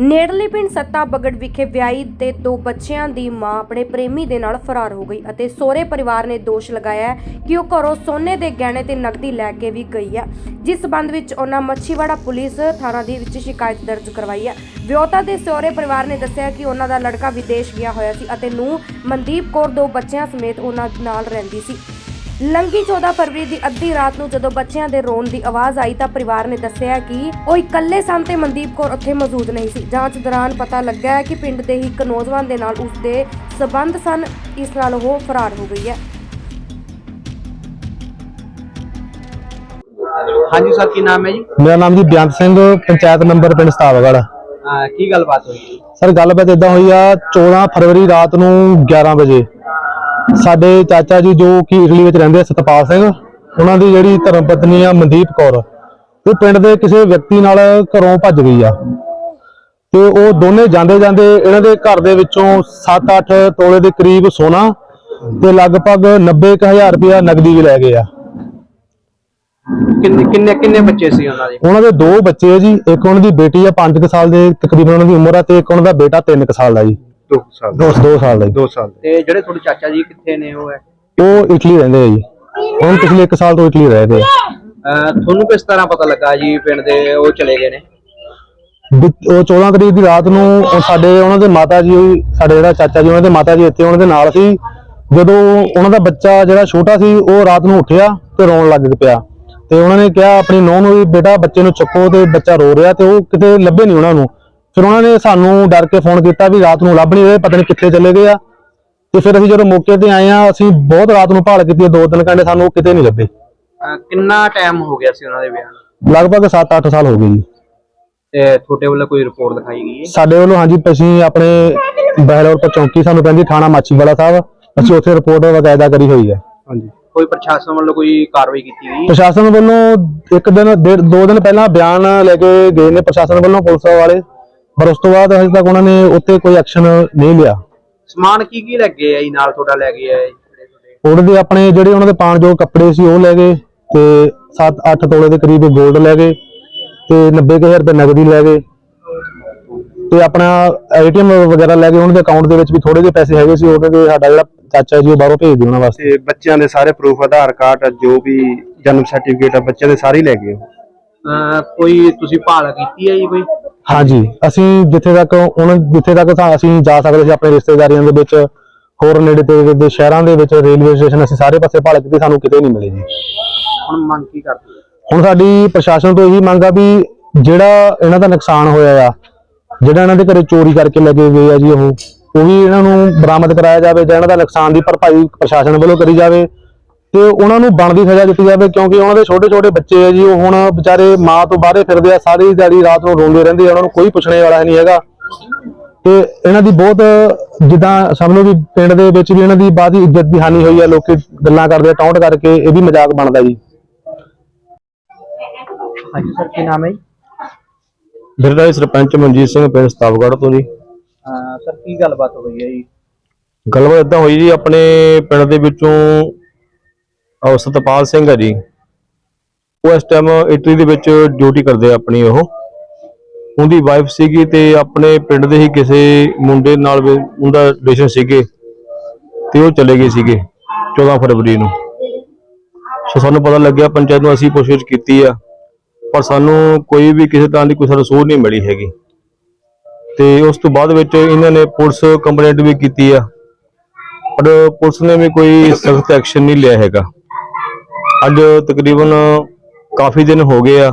ਨੇੜਲੇ ਪਿੰਡ ਸੱਤਾ ਬਗੜ ਵਿਖੇ ਵਿਆਹੀ ਤੇ ਦੋ ਬੱਚਿਆਂ ਦੀ ਮਾਂ ਆਪਣੇ ਪ੍ਰੇਮੀ ਦੇ ਨਾਲ ਫਰਾਰ ਹੋ ਗਈ ਅਤੇ ਸਹੁਰੇ ਪਰਿਵਾਰ ਨੇ ਦੋਸ਼ ਲਗਾਇਆ ਕਿ ਉਹ ਘਰੋਂ ਸੋਨੇ ਦੇ ਗਹਿਣੇ ਤੇ ਨਕਦੀ ਲੈ ਕੇ ਵੀ ਗਈ ਹੈ, ਜਿਸ ਸਬੰਧ ਵਿੱਚ ਉਹਨਾਂ ਮੱਛੀਵਾੜਾ ਪੁਲਿਸ ਥਾਣਾ ਦੇ ਵਿੱਚ ਸ਼ਿਕਾਇਤ ਦਰਜ ਕਰਵਾਈ ਹੈ। ਵਿਆਹੁਤਾ ਦੇ ਸਹੁਰੇ ਪਰਿਵਾਰ ਨੇ ਦੱਸਿਆ ਕਿ ਉਹਨਾਂ ਦਾ ਲੜਕਾ ਵਿਦੇਸ਼ ਗਿਆ ਹੋਇਆ ਸੀ ਅਤੇ ਨੂੰ ਮਨਦੀਪ ਕੌਰ ਦੋ ਬੱਚਿਆਂ ਸਮੇਤ ਉਹਨਾਂ ਨਾਲ ਰਹਿੰਦੀ ਸੀ। ਲੰਗੀ 14 ਫਰਵਰੀ ਦੀ ਅੱਧੀ ਰਾਤ ਨੂੰ ਜਦੋਂ ਬੱਚਿਆਂ ਦੇ ਰੋਣ ਦੀ ਆਵਾਜ਼ ਆਈ ਤਾਂ ਪਰਿਵਾਰ ਨੇ ਦੱਸਿਆ ਕਿ ਉਹ ਇਕੱਲੇ ਸਨ ਤੇ ਮਨਦੀਪ ਕੌਰ ਉੱਥੇ ਮੌਜੂਦ ਨਹੀਂ ਸੀ। ਜਾਂਚ ਦੌਰਾਨ ਪਤਾ ਲੱਗਾ ਹੈ ਕਿ ਪਿੰਡ ਦੇ ਹੀ ਇੱਕ ਨੌਜਵਾਨ ਦੇ ਨਾਲ ਉਸ ਦੇ ਸਬੰਧ ਸਨ। ਇਸ ਨਾਲ ਉਹ ਫਰਾਰ ਹੋ ਗਈ ਹੈ। ਹਾਂਜੀ ਸਰ ਕੀ ਨਾਮ ਹੈ ਜੀ? ਮੇਰਾ ਨਾਮ ਜੀ ਬਿਆੰਤ ਸਿੰਘ ਪੰਚਾਇਤ ਨੰਬਰ ਪਿੰਡ ਸਤਾਵਗੜ ਅਹ ਕੀ ਗੱਲਬਾਤ ਹੋਈ? ਸਰ ਗੱਲਬਾਤ ਇਦਾਂ ਹੋਈ ਆ 14 ਫਰਵਰੀ ਰਾਤ ਨੂੰ 11 ਵਜੇ। ਸਾਡੇ ਚਾਚਾ ਜੀ ਜੋ ਕਿ ਇਟਲੀ ਵਿੱਚ ਰਹਿੰਦੇ ਸਤਪਾਲ ਸਿੰਘ ਉਹਨਾਂ ਦੀ ਜਿਹੜੀ ਧਰਮ ਪਤਨੀ ਆ ਮਨਦੀਪ ਕੌਰ ਉਹ ਪਿੰਡ ਦੇ ਕਿਸੇ ਵਿਅਕਤੀ ਨਾਲ ਘਰੋਂ ਭੱਜ ਗਈ ਆ। ਤੇ ਉਹ ਦੋਨੇ ਜਾਂਦੇ ਜਾਂਦੇ ਇਹਨਾਂ ਦੇ ਘਰ ਦੇ ਵਿੱਚੋਂ 7-8 ਤੋਲੇ ਦੇ ਕਰੀਬ ਸੋਨਾ ਤੇ ਲਗਭਗ 90000 ਰੁਪਇਆ ਨਗਦੀ ਵੀ ਲੈ ਗਏ ਆ। ਕਿੰਨੇ ਕਿੰਨੇ ਕਿੰਨੇ ਬੱਚੇ ਸੀ ਉਹਨਾਂ ਦੇ? ਉਹਨਾਂ ਦੇ ਦੋ ਬੱਚੇ ਆ ਜੀ ਇੱਕ ਉਹਨਾਂ ਦੀ ਬੇਟੀ ਆ 5 ਸਾਲ ਦੇ ਤਕਰੀਬਨ ਉਹਨਾਂ ਦੀ ਉਮਰ ਆ ਤੇ ਇੱਕ ਉਹਨਾਂ ਦਾ ਬੇਟਾ 3 ਸਾਲ ਦਾ ਜੀ। 2 ਸਾਲ 2 2 ਸਾਲ ਦਾ ਜੀ 2 ਸਾਲ ਤੇ ਜਿਹੜੇ ਤੁਹਾਡੇ ਚਾਚਾ ਜੀ ਕਿੱਥੇ ਨੇ ਉਹ ਹੈ? ਉਹ ਇਟਲੀ ਰਹਿੰਦੇ ਆ ਜੀ। ਹੁਣ ਪਿਛਲੇ 1 ਸਾਲ ਤੋਂ ਇਟਲੀ ਰਹਿ ਰਹੇ ਆ। ਅਹ ਤੁਹਾਨੂੰ ਕਿਸ ਤਰ੍ਹਾਂ ਪਤਾ ਲੱਗਾ ਜੀ ਪਿੰਡ ਦੇ ਉਹ ਚਲੇ ਗਏ ਨੇ? ਵੀ ਉਹ 14 ਤਰੀਕ ਦੀ ਰਾਤ ਨੂੰ ਉਹ ਸਾਡੇ ਉਹਨਾਂ ਦੇ ਮਾਤਾ ਜੀ ਸਾਡੇ ਜਿਹੜਾ ਚਾਚਾ ਜੀ ਉਹਨਾਂ ਦੇ ਮਾਤਾ ਜੀ ਇੱਥੇ ਉਹਨਾਂ ਦੇ ਨਾਲ ਸੀ। ਜਦੋਂ ਉਹਨਾਂ ਦਾ ਬੱਚਾ ਜਿਹੜਾ ਛੋਟਾ ਸੀ ਉਹ ਰਾਤ ਨੂੰ ਉੱਠਿਆ ਤੇ ਰੋਣ ਲੱਗ ਪਿਆ। ਤੇ ਉਹਨਾਂ ਨੇ ਕਿਹਾ ਆਪਣੀ ਨੂੰਹ ਨੂੰ ਵੀ ਬੇਟਾ ਬੱਚੇ ਨੂੰ ਚੱਕੋ ਤੇ ਬੱਚਾ ਰੋ ਰਿਹਾ ਤੇ ਉਹ ਕਿਤੇ ਲੱਭੇ ਨਹੀਂ ਉਹਨਾਂ ਨੂੰ। ਫਿਰ ਉਹਨਾਂ ਨੇ ਸਾਨੂੰ ਡਰ ਕੇ ਫੋਨ ਕੀਤਾ ਵੀ ਰਾਤ ਨੂੰ ਲੱਭ ਨਹੀਂ ਰਹੇ ਪਤਾ ਨਹੀਂ ਕਿੱਥੇ ਚਲੇ ਗਏ ਆ। ਤੇ ਫਿਰ ਅਸੀਂ ਜਦੋਂ ਮੌਕੇ ਤੇ ਆਏ ਆ ਅਸੀਂ ਬਹੁਤ ਰਾਤ ਨੂੰ ਭਾਲ ਕੀਤੀ ਦੋ ਤਿੰਨ ਘੰਟੇ ਸਾਨੂੰ ਕਿਤੇ ਨਹੀਂ ਲੱਭੇ। ਅਹ ਕਿੰਨਾ ਟਾਈਮ ਹੋ ਗਿਆ ਸੀ ਉਹਨਾਂ ਦੇ ਵਿਆਹ ਨੂੰ? ਲਗਭਗ 7-8 ਸਾਲ ਹੋ ਗਏ ਜੀ। ਤੇ ਤੁਹਾਡੇ ਵੱਲੋਂ ਕੋਈ ਰਿਪੋਰਟ ਲਿਖਾਈ ਗਈ ਹੈ? ਸਾਡੇ ਵੱਲੋਂ ਹਾਂਜੀ ਅਸੀਂ ਆਪਣੇ ਬਹਿਲੌਰ ਤੋਂ ਚੌਂਕੀ ਸਾਨੂੰ ਕਹਿੰਦੀ ਥਾਣਾ ਮਾਚੀਵਾਲਾ ਸਾਹਿਬ ਅਸੀਂ ਉੱਥੇ ਰਿਪੋਰਟ ਵਕਾਇਦਾ ਕਰੀ ਹੋਈ ਹੈ। ਹਾਂਜੀ। ਕੋਈ ਪ੍ਰਸ਼ਾਸਨ ਵੱਲੋਂ ਕੋਈ ਕਾਰਵਾਈ ਕੀਤੀ ਗਈ ਪ੍ਰਸ਼ਾਸਨ ਵੱਲੋਂ ਇੱਕ ਦਿਨ ਡੇਢ ਦੋ ਦਿਨ ਪਹਿਲਾਂ ਬਿਆਨ ਲੈ ਕੇ ਗਏ ਨੇ ਪ੍ਰਸ਼ਾਸਨ ਵੱਲੋਂ ਪੁਲਿਸ ਵਾਲੇ। ਪਰ ਉਸ ਤੋਂ ਬਾਅਦ ਹਜੇ ਤੱਕ ਉਹਨਾਂ ਨੇ ਉੱਤੇ ਕੋਈ ਐਕਸ਼ਨ ਨਹੀਂ ਲਿਆ। ਸਮਾਨ ਕੀ ਕੀ ਲੱਗੇ ਆ ਜੀ ਨਾਲ ਤੁਹਾਡਾ ਲੈ ਗਏ ਆ ਜੀ? ਜਿਹੜੇ ਤੁਹਾਡੇ ਉਹਨਾਂ ਦੇ ਆਪਣੇ ਜਿਹੜੇ ਉਹਨਾਂ ਦੇ ਪਾਣ ਜੋ ਕੱਪੜੇ ਸੀ ਉਹ ਲੈ ਗਏ ਤੇ 7-8 ਤੋਲੇ ਦੇ ਕਰੀਬ 골ਡ ਲੈ ਗਏ ਤੇ 90000 ਰੁਪਏ ਨਗਦੀ ਲੈ ਗਏ। ਤੇ ਆਪਣਾ ਏਟੀਐਮ ਵਗੈਰਾ ਲੈ ਗਏ। ਉਹਨਾਂ ਦੇ ਅਕਾਊਂਟ ਦੇ ਵਿੱਚ ਵੀ ਥੋੜੇ ਜਿਹੇ ਪੈਸੇ ਹੈਗੇ ਸੀ। ਉਹਨਾਂ ਦੇ ਸਾਡਾ ਜਿਹੜਾ ਚਾਚਾ ਜੀ ਉਹ ਬਾਹਰੋਂ ਭੇਜ ਦੇ ਉਹਨਾਂ ਵਾਸਤੇ। ਤੇ ਬੱਚਿਆਂ ਦੇ ਸਾਰੇ ਪ੍ਰੂਫ ਆਧਾਰ ਕਾਰਡ ਜੋ ਵੀ ਜਨਮ ਸਰਟੀਫਿਕੇਟ ਆ ਬੱਚਿਆਂ ਦੇ ਸਾਰੇ ਹੀ ਲੈ ਗਏ ਉਹ। ਅਹ ਕੋਈ ਤੁਸੀਂ ਭਾਲ ਕੀਤੀ ਹੈ ਜੀ ਕੋਈ? ਹਾਂਜੀ। ਅਸੀਂ ਜਿੱਥੇ ਤੱਕ ਉਹਨਾਂ ਜਿੱਥੇ ਤੱਕ ਤਾਂ ਅਸੀਂ ਜਾ ਸਕਦੇ ਸੀ ਆਪਣੇ ਰਿਸ਼ਤੇਦਾਰੀਆਂ ਦੇ ਵਿੱਚ ਹੋਰ ਨੇੜੇ ਤੇ ਦੇ ਸ਼ਹਿਰਾਂ ਦੇ ਵਿੱਚ ਰੇਲਵੇ ਸਟੇਸ਼ਨ ਅਸੀਂ ਸਾਰੇ ਪਾਸੇ ਭਾਲ ਕੀਤੀ ਸਾਨੂੰ ਕਿਤੇ ਨਹੀਂ ਮਿਲੇ ਜੀ। ਹੁਣ ਮੰਗ ਕੀ ਕਰਦੇ? ਹੁਣ ਸਾਡੀ ਪ੍ਰਸ਼ਾਸਨ ਤੋਂ ਇਹੀ ਮੰਗ ਆ ਵੀ ਜਿਹੜਾ ਇਹਨਾਂ ਦਾ ਨੁਕਸਾਨ ਹੋਇਆ ਆ ਜਿਹੜਾ ਇਹਨਾਂ ਦੇ ਘਰੇ ਚੋਰੀ ਕਰਕੇ ਲੈ ਕੇ ਗਏ ਆ ਜੀ ਉਹ ਉਹ ਵੀ ਇਹਨਾਂ ਨੂੰ ਬਰਾਮਦ ਕਰਾਇਆ ਜਾਵੇ ਜਾਂ ਇਹਨਾਂ ਦਾ ਨੁਕਸਾਨ ਦੀ ਭਰਪਾਈ ਪ੍ਰਸ਼ਾਸਨ ਵੱਲੋਂ ਕਰੀ ਜਾਵੇ। ਤੇ ਉਹਨਾਂ ਨੂੰ ਬਣਦੀ ਸਜ਼ਾ ਦਿੱਤੀ ਜਾਵੇ ਕਿਉਂਕਿ ਉਹਨਾਂ ਦੇ ਛੋਟੇ ਛੋਟੇ ਬੱਚੇ ਆ ਜੀ ਉਹ ਹੁਣ ਵਿਚਾਰੇ ਮਾਂ ਤੋਂ ਬਾਹਰੇ ਫਿਰਦੇ ਆ ਸਾਰੀ ਦਿਹਾੜੀ ਰਾਤ ਨੂੰ ਰੋਂਦੇ ਰਹਿੰਦੇ ਆ ਉਹਨਾਂ ਨੂੰ ਕੋਈ ਪੁੱਛਣੇ ਵਾਲਾ ਨਹੀਂ ਹੈਗਾ। ਤੇ ਇਹਨਾਂ ਦੀ ਬਹੁਤ ਜਿੱਦਾਂ ਸਮਝ ਲਓ ਵੀ ਪਿੰਡ ਦੇ ਵਿੱਚ ਵੀ ਇਹਨਾਂ ਦੀ ਬਾਦੀ ਇੱਜ਼ਤ ਦੀ ਹਾਨੀ ਹੋਈ ਆ ਲੋਕੀ ਗੱਲਾਂ ਕਰਦੇ ਆ ਟੌਂਟ ਕਰਕੇ ਇਹ ਵੀ ਮਜ਼ਾਕ ਬਣਦਾ ਜੀ। ਹਾਂਜੀ ਸਰ ਕੀ ਨਾਮ ਹੈ ਜੀ? ਮੇਰਾ ਨਾਮ ਸਰਪੰਚ ਮਨਜੀਤ ਸਿੰਘ ਪਿੰਡ ਸਤਾਵਗੜ੍ਹ ਤੋਂ ਜੀ। ਸਰ ਕੀ ਗੱਲਬਾਤ ਹੋਈ ਹੈ ਜੀ? ਗੱਲਬਾਤ ਇਦਾਂ ਹੋਈ ਜੀ ਆਪਣੇ ਪਿੰਡ ਦੇ ਵਿੱਚੋਂ ਅਹ ਸਤਪਾਲ ਸਿੰਘ ਹੈ ਜੀ। ਉਹ ਇਸ ਟਾਈਮ ਇਟਲੀ ਦੇ ਵਿੱਚ ਡਿਊਟੀ ਕਰਦੇ ਆ ਆਪਣੀ ਉਹ। ਉਹਦੀ ਵਾਈਫ ਸੀਗੀ ਤੇ ਆਪਣੇ ਪਿੰਡ ਦੇ ਹੀ ਕਿਸੇ ਮੁੰਡੇ ਨਾਲ ਵੀ ਉਹਦਾ ਰਿਲੇਸ਼ਨ ਸੀਗੇ। ਤੇ ਉਹ ਚਲੇ ਗਏ ਸੀਗੇ 14 ਫਰਵਰੀ ਨੂੰ। ਸੋ ਸਾਨੂੰ ਪਤਾ ਲੱਗਿਆ ਪੰਚਾਇਤ ਨੂੰ ਅਸੀਂ ਪੁੱਛਗਿੱਛ ਕੀਤੀ ਆ। ਪਰ ਸਾਨੂੰ ਕੋਈ ਵੀ ਕਿਸੇ ਤਰ੍ਹਾਂ ਦੀ ਕੋਈ ਸਾਨੂੰ ਸੂਹ ਨਹੀਂ ਮਿਲੀ ਹੈਗੀ। ਤੇ ਉਸ ਤੋਂ ਬਾਅਦ ਵਿੱਚ ਇਹਨਾਂ ਨੇ ਪੁਲਿਸ ਕੰਪਲੇਂਟ ਵੀ ਕੀਤੀ ਆ। ਪਰ ਪੁਲਿਸ ਨੇ ਵੀ ਕੋਈ ਸਖਤ ਐਕਸ਼ਨ ਨਹੀਂ ਲਿਆ ਹੈਗਾ। ਅੱਜ ਤਕਰੀਬਨ ਕਾਫੀ ਦਿਨ ਹੋ ਗਏ ਆ।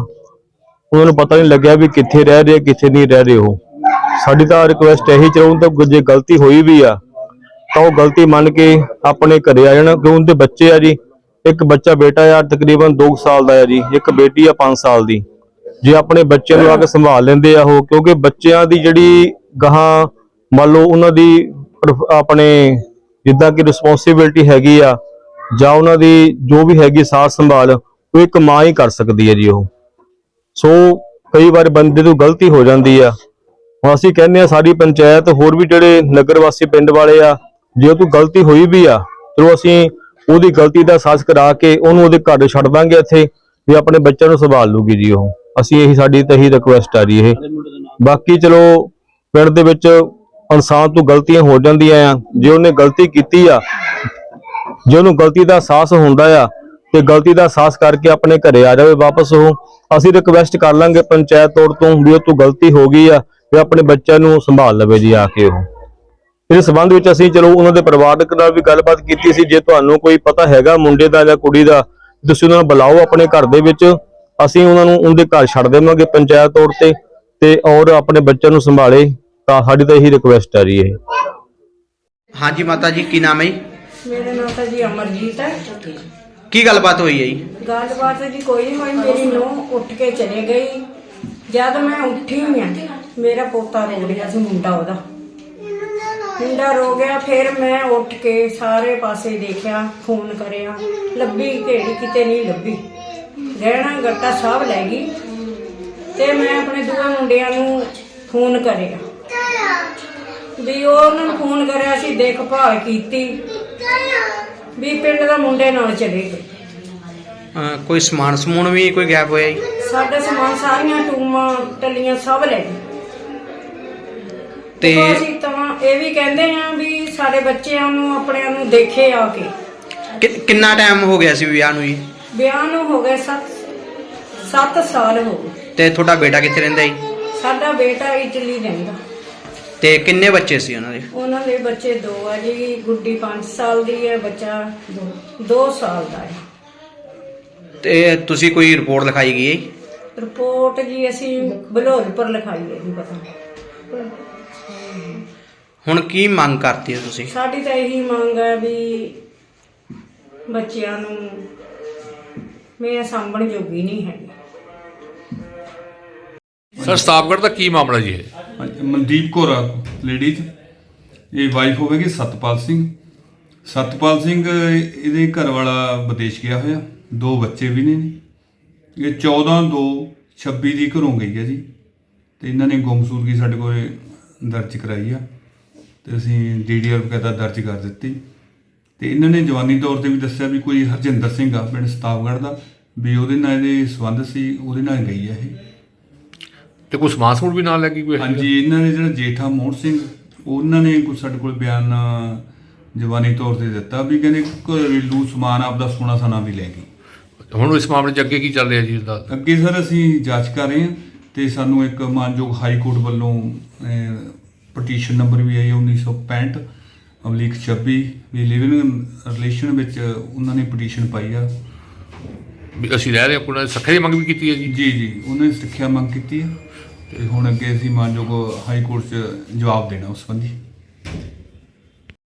ਉਹਨਾਂ ਨੂੰ ਪਤਾ ਨਹੀਂ ਲੱਗਿਆ ਵੀ ਕਿੱਥੇ ਰਹਿ ਰਹੇ ਕਿੱਥੇ ਨਹੀਂ ਰਹਿ ਰਹੇ ਉਹ। ਸਾਡੀ ਤਾਂ ਰਿਕੁਐਸਟ ਇਹੀ ਚਾਹੂੰ ਤਾਂ ਜੇ ਗਲਤੀ ਹੋਈ ਵੀ ਆ, ਤਾਂ ਉਹ ਗਲਤੀ ਮੰਨ ਕੇ ਆਪਣੇ ਘਰੇ ਆ ਜਾਣ, ਕਿਉਂ ਉਹਦੇ ਬੱਚੇ ਆ ਜੀ। ਇੱਕ ਬੱਚਾ ਬੇਟਾ ਆ, ਤਕਰੀਬਨ 2 ਸਾਲ ਦਾ ਆ ਜੀ। ਇੱਕ ਬੇਟੀ ਆ 5 ਸਾਲ ਦੀ। ਜੇ ਆਪਣੇ ਬੱਚਿਆਂ ਨੂੰ ਆ ਕੇ ਸੰਭਾਲ ਲੈਂਦੇ ਆ ਉਹ, ਕਿਉਂਕਿ ਬੱਚਿਆਂ ਦੀ ਜਿਹੜੀ ਗਾਹਾਂ, ਮੰਨ ਲਓ ਉਹਨਾਂ ਦੀ, ਆਪਣੇ ਜਿੱਦਾਂ ਕਿ ਰਿਸਪੌਂਸਿਬਿਲਟੀ ਹੈਗੀ ਆ ਜਾਂ ਉਹਨਾਂ ਦੀ ਜੋ ਵੀ ਹੈਗੀ ਸਾਥ ਸੰਭਾਲ, ਉਹ ਇੱਕ ਮਾਂ ਹੀ ਕਰ ਸਕਦੀ ਹੈ ਜੀ ਉਹ। ਸੋ ਕਈ ਵਾਰ ਬੰਦੇ ਤੋਂ ਗਲਤੀ ਹੋ ਜਾਂਦੀ ਆ। ਹੁਣ ਅਸੀਂ ਕਹਿੰਦੇ ਆ ਸਾਡੀ ਪੰਚਾਇਤ ਹੋਰ ਵੀ ਜਿਹੜੇ ਨਗਰ ਵਾਸੀ ਪਿੰਡ ਵਾਲੇ ਆ, ਜੇ ਉਹ ਤੋਂ ਗਲਤੀ ਹੋਈ ਵੀ ਆ, ਚਲੋ ਅਸੀਂ ਉਹਦੀ ਗਲਤੀ ਦਾ ਅਹਿਸਾਸ ਕਰਾ ਕੇ ਉਹਨੂੰ ਉਹਦੇ ਘਰ ਛੱਡ ਦਾਂਗੇ ਇੱਥੇ, ਵੀ ਆਪਣੇ ਬੱਚਿਆਂ ਨੂੰ ਸੰਭਾਲ ਲੂਗੀ ਜੀ ਉਹ। ਅਸੀਂ ਇਹੀ ਸਾਡੀ ਤਾਂ ਇਹੀ ਰਿਕੁਐਸਟ ਆ ਜੀ ਇਹ। ਬਾਕੀ ਚਲੋ ਪਿੰਡ ਦੇ ਵਿੱਚ ਇਨਸਾਨ ਤੋਂ ਗਲਤੀਆਂ ਹੋ ਜਾਂਦੀਆਂ ਆ। ਜੇ ਉਹਨੇ ਗਲਤੀ ਕੀਤੀ ਆ ਜੇ ਉਹਨੂੰ ਗਲਤੀ ਦਾ ਅਹਿਸਾਸ ਹੁੰਦਾ ਆ ਤੇ ਗਲਤੀ ਦਾ ਅਹਿਸਾਸ ਕਰਕੇ ਆਪਣੇ ਘਰੇ ਆ ਜਾਵੇ ਵਾਪਸ ਉਹ, ਅਸੀਂ ਰਿਕਵੈਸਟ ਕਰ ਲਾਂਗੇ ਪੰਚਾਇਤ ਤੌਰ ਤੋਂ ਵੀ ਉਹ ਤੋਂ ਗਲਤੀ ਹੋ ਗਈ ਆ ਵੀ ਆਪਣੇ ਬੱਚਿਆਂ ਨੂੰ ਸੰਭਾਲ ਲਵੇ ਜੀ ਆ ਕੇ ਉਹ। ਇਸ ਸਬੰਧ ਵਿੱਚ ਅਸੀਂ ਚਲੋ ਉਹਨਾਂ ਦੇ ਪਰਿਵਾਰਕ ਨਾਲ ਵੀ ਗੱਲਬਾਤ ਕੀਤੀ ਸੀ, ਜੇ ਤੁਹਾਨੂੰ ਕੋਈ ਪਤਾ ਹੈਗਾ ਮੁੰਡੇ ਦਾ ਜਾਂ ਕੁੜੀ ਦਾ, ਤੁਸੀਂ ਉਹਨਾਂ ਨੂੰ ਬੁਲਾਓ ਆਪਣੇ ਘਰ ਦੇ ਵਿੱਚ, ਅਸੀਂ ਉਹਨਾਂ ਨੂੰ ਉਹਦੇ ਘਰ ਛੱਡ ਦੇਵਾਂਗੇ ਪੰਚਾਇਤ ਤੌਰ ਤੇ ਤੇ ਔਰ ਆਪਣੇ ਬੱਚਿਆਂ ਨੂੰ ਸੰਭਾਲੇ, ਤਾਂ ਸਾਡੀ ਤਾਂ ਇਹੀ ਰਿਕੁਐਸਟ ਆ ਜੀ ਇਹ। ਹਾਂਜੀ ਮਾਤਾ ਜੀ, ਕੀ ਨਾਮ ਹੈ ਮੇਰਾ ਨਾਮ ਤਾਂ ਜੀ ਅਮਰਜੀਤ ਹੈ। ਕੀ ਗੱਲਬਾਤ ਹੋਈ ਹੈ ਜੀ? ਗੱਲਬਾਤ ਜੀ ਕੋਈ ਨਹੀਂ ਹੋਈ ਮੇਰੀ ਨੂੰਹ ਉੱਠ ਕੇ ਚਲੇ ਗਈ। ਜਦ ਮੈਂ ਉੱਠੀ ਹਾਂ ਮੇਰਾ ਪੋਤਾ ਰੋ ਰਿਹਾ ਸੀ ਮੁੰਡਾ ਉਹਦਾ। ਮੁੰਡਾ ਰੋ ਗਿਆ ਫਿਰ ਮੈਂ ਉੱਠ ਕੇ ਸਾਰੇ ਪਾਸੇ ਦੇਖਿਆ ਫੋਨ ਕਰਿਆ। ਲੱਭੀ ਕਿਹੜੀ ਕਿਤੇ ਨਹੀਂ ਲੱਭੀ। ਗਹਿਣਾ ਗੱਟਾ ਸਭ ਲੈ ਗਈ ਤੇ ਮੈਂ ਆਪਣੇ ਦੂਏ ਮੁੰਡਿਆਂ ਨੂੰ ਫੋਨ ਕਰਿਆ। ਵੀ ਉਹ ਉਹਨਾਂ ਨੂੰ ਫੋਨ ਕਰਿਆ ਸੀ ਦੇਖਭਾਲ ਕੀਤੀ। ਵੀ ਪਿੰਡ ਦਾ ਮੁੰਡੇ ਨਾਲ ਚਲੇ। ਗਏ ਅਹ ਕੋਈ ਸਮਾਨ ਸਮੂਨ ਵੀ ਕੋਈ ਗਾਇਬ ਹੋਇਆ ਜੀ? ਸਾਡਾ ਸਮਾਨ ਸਾਰੀਆਂ ਟੂਮਾਂ ਟੱਲੀਆਂ ਸਭ ਲੈ ਗਏ। ਤੇ ਤੇ ਅਸੀਂ ਤਾਂ ਇਹ ਵੀ ਕਹਿੰਦੇ ਆ ਵੀ ਸਾਡੇ ਬੱਚਿਆਂ ਨੂੰ ਆਪਣਿਆਂ ਨੂੰ ਦੇਖੇ ਆ ਕੇ। ਕਿ- ਕਿੰਨਾ ਟਾਈਮ ਹੋ ਗਿਆ ਸੀ ਵਿਆਹ ਨੂੰ ਜੀ? ਵਿਆਹ ਨੂੰ ਹੋ ਗਏ 7 7 ਸਾਲ ਹੋ ਗਏ। ਤੇ ਤੁਹਾਡਾ ਬੇਟਾ ਕਿੱਥੇ ਰਹਿੰਦਾ ਜੀ? ਸਾਡਾ ਬੇਟਾ ਇਟਲੀ ਰਹਿੰਦਾ। ਤੇ ਕਿੰਨੇ ਬੱਚੇ ਸੀ ਉਹਨਾਂ ਦੇ? ਉਹਨਾਂ ਦੇ ਬੱਚੇ ਦੋ ਆ ਜੀ ਗੁੱਡੀ 5 ਸਾਲ ਦੀ ਹੈ ਬੱਚਾ 2 ਸਾਲ ਦਾ ਹੈ। ਤੇ ਤੁਸੀਂ ਕੋਈ ਰਿਪੋਰਟ ਲਿਖਾਈ ਗਈ ਹੈ ਜੀ? ਰਿਪੋਰਟ ਜੀ ਅਸੀਂ ਬਲੋਲਪੁਰ ਲਿਖਾਈ ਹੈ ਜੀ ਪਤਾ ਹੁਣ ਕੀ ਮੰਗ ਕਰਤੀ ਹੈ ਤੁਸੀਂ? ਸਾਡੀ ਤਾਂ ਇਹੀ ਮੰਗ ਹੈ ਵੀ ਬੱਚਿਆਂ ਨੂੰ ਮੈਂ ਸਾਂਭਣ ਜੋਗੀ ਨਹੀਂ ਹੈਗੀ। ਸਰ ਸਤਾਪਗੜ੍ਹ ਦਾ ਕੀ ਮਾਮਲਾ ਜੀ ਇਹ? ਹਾਂਜੀ, ਮਨਦੀਪ ਕੌਰ ਲੇਡੀਜ਼ ਇਹ ਵਾਈਫ ਹੋਵੇਗੀ ਸਤਪਾਲ ਸਿੰਘ। ਸਤਪਾਲ ਸਿੰਘ ਇਹਦੇ ਘਰ ਵਾਲਾ ਵਿਦੇਸ਼ ਗਿਆ ਹੋਇਆ। ਦੋ ਬੱਚੇ ਵੀ ਨੇ। ਜੀ। ਇਹ 14 2 26 ਦੀ ਘਰੋਂ ਗਈ ਹੈ ਜੀ। ਤੇ ਇਹਨਾਂ ਨੇ ਗੁੰਮਸੂਦਗੀ ਸਾਡੇ ਕੋਲ ਦਰਜ ਕਰਾਈ ਆ। ਤੇ ਅਸੀਂ ਡੀਡੀਆਰ ਵਗੈਰਾ ਦਰਜ ਕਰ ਦਿੱਤੀ। ਤੇ ਇਹਨਾਂ ਨੇ ਜਵਾਨੀ ਤੌਰ ਤੇ ਵੀ ਦੱਸਿਆ ਵੀ ਕੋਈ ਹਰਜਿੰਦਰ ਸਿੰਘ ਆ ਪਿੰਡ ਸਤਾਪਗੜ੍ਹ ਦਾ। ਵੀ ਉਹਦੇ ਨਾਲ ਇਹਦੇ ਸੰਬੰਧ ਸੀ ਉਹਦੇ ਨਾਲ ਗਈ ਆ ਇਹ। ਤੇ ਕੋਈ ਸਮਾਨ ਸਮੂਨ ਵੀ ਨਾਲ ਲੈ ਗਈ ਕੋਈ ਹਾਂਜੀ ਇਹਨਾਂ ਨੇ ਜਿਹੜਾ ਜੇਠਾ ਮੋਹਨ ਸਿੰਘ ਉਹਨਾਂ ਨੇ ਕੋਈ ਸਾਡੇ ਕੋਲ ਬਿਆਨ ਜਵਾਨੀ ਤੌਰ ਤੇ ਦਿੱਤਾ ਵੀ ਕਹਿੰਦੇ ਘਰੇਲੂ ਸਮਾਨ ਆਪਦਾ ਸੋਨਾ ਸਨਾ ਵੀ ਲੈ ਗਈ। ਹੁਣ ਇਸ ਮਾਮਲੇ 'ਚ ਅੱਗੇ ਕੀ ਚੱਲ ਰਿਹਾ ਜੀ ਇਸਦਾ ਅੱਗੇ ਸਰ ਅਸੀਂ ਜਾਂਚ ਕਰ ਰਹੇ ਹਾਂ ਤੇ ਸਾਨੂੰ ਇੱਕ ਮਾਨਯੋਗ ਹਾਈ ਕੋਰਟ ਵੱਲੋਂ ਪਟੀਸ਼ਨ ਨੰਬਰ ਵੀ ਆਈ 1965 ਅਮਲੀਕ 26 ਵੀ ਲਿਵਿੰਗ ਰਿਲੇਸ਼ਨ ਵਿੱਚ ਉਹਨਾਂ ਨੇ ਪਟੀਸ਼ਨ ਪਾਈ ਆ। ਵੀ ਅਸੀਂ ਰਹਿ ਰਹੇ ਹਾਂ ਕੋਈ ਸੱਖੇ ਦੀ ਮੰਗ ਵੀ ਕੀਤੀ ਹੈ ਜੀ? ਜੀ ਜੀ ਉਹਨਾਂ ਨੇ ਸਿੱਖਿਆ ਮੰਗ ਕੀਤੀ ਹੈ ਤੇ ਹੁਣ ਅੱਗੇ ਅਸੀਂ ਮਾਨਯੋਗ ਹਾਈ ਕੋਰਟ 'ਚ ਜਵਾਬ ਦੇਣਾ ਉਸ ਸੰਬੰਧੀ।